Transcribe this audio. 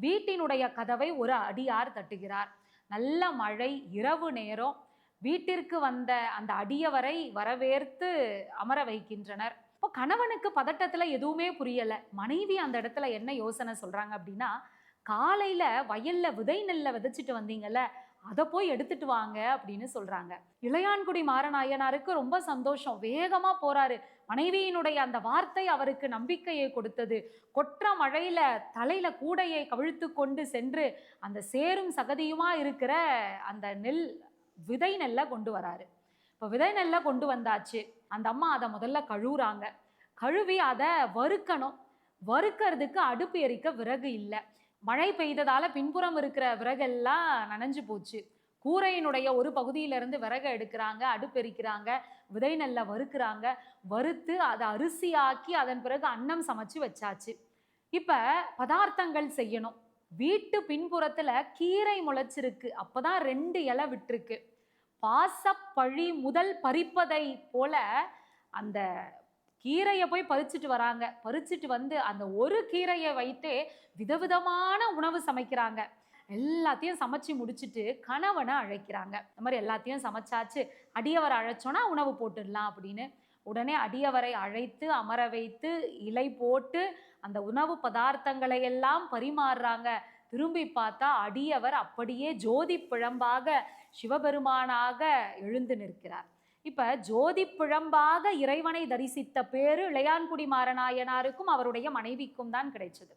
வீட்டினுடைய கதவை ஒரு அடியார் தட்டுகிறார். நல்ல மழை இரவு நேரம். வீட்டிற்கு வந்த அந்த அடியவரை வரவேற்று அமர வைக்கின்றனர். இப்போ கணவனுக்கு பதட்டத்தில் எதுவுமே புரியலை. மனைவி அந்த இடத்துல என்ன யோசனை சொல்கிறாங்க அப்படின்னா காலையில் வயலில் விதை நெல்லை விதைச்சிட்டு வந்தீங்கல்ல அதை போய் எடுத்துட்டு வாங்க அப்படின்னு சொல்றாங்க. இளையான்குடி மாறநாயனாருக்கு ரொம்ப சந்தோஷம். வேகமா போறாரு. மனைவியினுடைய அந்த வார்த்தை அவருக்கு நம்பிக்கையை கொடுத்தது. கொற்ற மழையில தலையில கூடையை கவிழ்த்து கொண்டு சென்று அந்த சேரும் சகதியுமா இருக்கிற அந்த நெல் விதை நெல்லை கொண்டு வராரு. இப்போ விதை நெல்லை கொண்டு வந்தாச்சு. அந்த அம்மா அதை முதல்ல கழுவுறாங்க. கழுவி அதை வறுக்கணும். வறுக்கிறதுக்கு அடுப்பு எரிக்க விறகு இல்லை. மழை பெய்ததால பின்புறம் இருக்கிற விறகெல்லாம் நனைஞ்சு போச்சு. கூரையினுடைய ஒரு பகுதியிலிருந்து விறகு எடுக்கிறாங்க அடுப்பெரிக்கிறாங்க விதை நெல்லை வறுக்கிறாங்க. வறுத்து அதை அரிசியாக்கி அதன் பிறகு அன்னம் சமைச்சு வச்சாச்சு. இப்போ பதார்த்தங்கள் செய்யணும். வீட்டு பின்புறத்துல கீரை முளைச்சிருக்கு. அப்பதான் ரெண்டு இலை விட்டுருக்கு. பாசப்பழி முதல் பறிப்பதை போல அந்த கீரையை போய் பறிச்சுட்டு வராங்க. பறிச்சுட்டு வந்து அந்த ஒரு கீரையை வைத்தே விதவிதமான உணவு சமைக்கிறாங்க. எல்லாத்தையும் சமைச்சு முடிச்சுட்டு கணவனை அழைக்கிறாங்க. இந்த மாதிரி எல்லாத்தையும் சமைச்சாச்சு. அடியவரை அழைச்சோன்னா உணவு போட்டுடலாம் அப்படின்னு. உடனே அடியவரை அழைத்து அமர வைத்து இலை போட்டு அந்த உணவு பதார்த்தங்களை எல்லாம் பரிமாறுறாங்க. திரும்பி பார்த்தா அடியவர் அப்படியே ஜோதி பிழம்பாக சிவபெருமானாக எழுந்து நிற்கிறார். இப்ப ஜோதி பிழம்பாக இறைவனை தரிசித்த பேரு இளையான்குடி மாறநாயனாருக்கும் அவருடைய மனைவிக்கும் தான் கிடைச்சது.